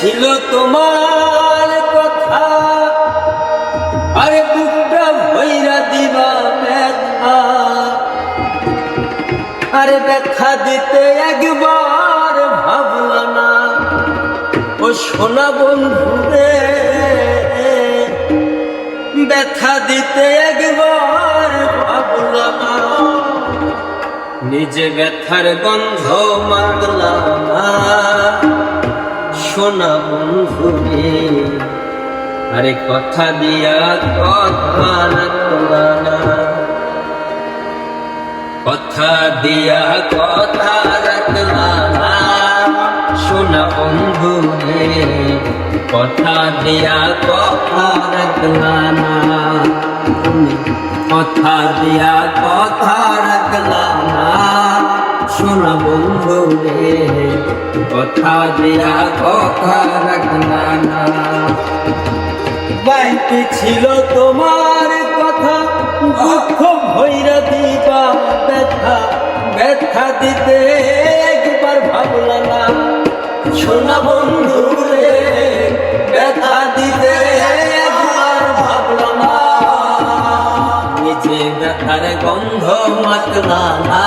ছিল তোমার কথা। আরে বুকটা ভৈরা দিবা ব্যথা। আরে ব্যথা দিতে একবার ভাবলা না। ও সোনা বন্ধু রে ব্যথা দিতে একবার ভাবলা না। নিজে ব্যথার গন্ধ মাগলাম না। সোনা বন্ধু আরে কথা দিয়া কথা না। কথা দিয়া কথা রাখলা না। সোনা বন্ধু কথা দিয়া কথা রাখলা না। কথা দিয়া কথা রাখলা সোনা বন্ধু রে, কথা দিয়া কথা রাখলা না বাইতে ছিল তোমার কথা, দুঃখ ভৈরা দিবা ব্যথা ব্যথা দিতে একবার ভাবলা না। সোনা বন্ধু রে, ব্যথা দিতে একবার ভাবলা না। নিজে ব্যথার গন্ধ মাতলা না।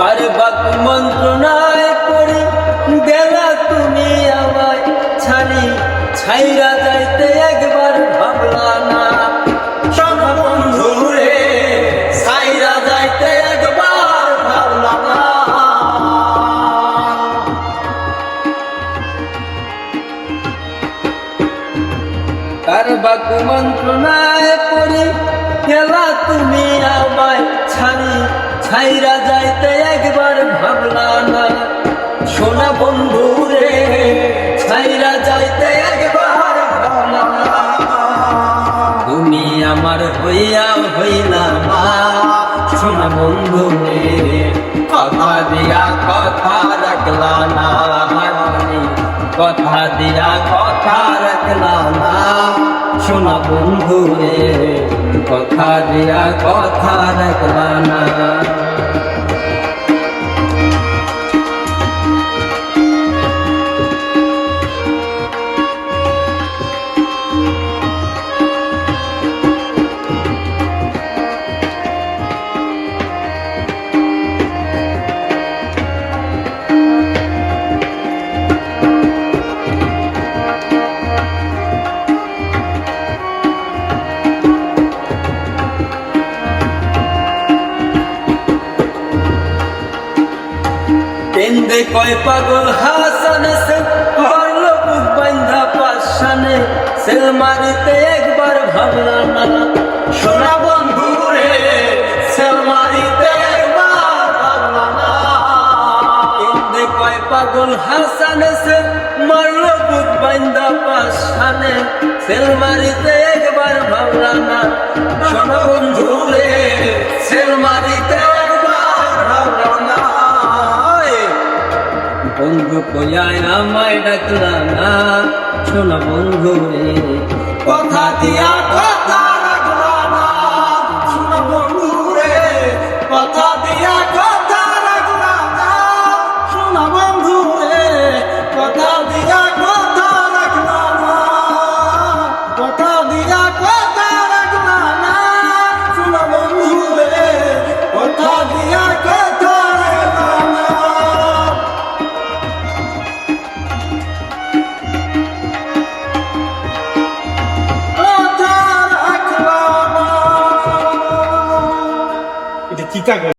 তার বাক মন্ত্রণায় করে গেলা তুমি আমায় ছাড়ি ছাইরা যাইতে একবার ভাবলা না। সোনা রে, ছাইরা যাইতে একবার ভাবলা না। তার বাক মন্ত্রণায় পড়ি খেলা তুমি আমায় ছাইরা যাইতে একবার ভাবলা না। সোনা বন্ধু রে ছাইরা যাইতে একবার ভাবলা তুমি আমার হইয়া হইলা মা সোনা বন্ধু রে কথা দিয়া কথা রাখলা না। কথা দিয়া কথা শোনা বন্ধু রে কথা দিয়া কথা রাখলা কেন্দে কয় পাগল হাসান হরলো বুক বান্ধা পাশানে। সেল মারিতে একবার ভাবলা না। সোনা বন্ধু রে, সেল মারিতে একবার ভাবলা না। কেন্দে কয় পাগল হাসান সে মারলো বুক বান্ধা পাশানে। সেল মারিতে একবার ভাবলা না। সোনা বন্ধু রে, সেল মারিতে বন্ধু কয়ায় আমায় ডাকলা না। শোনা বন্ধু কথা দিয়া 작은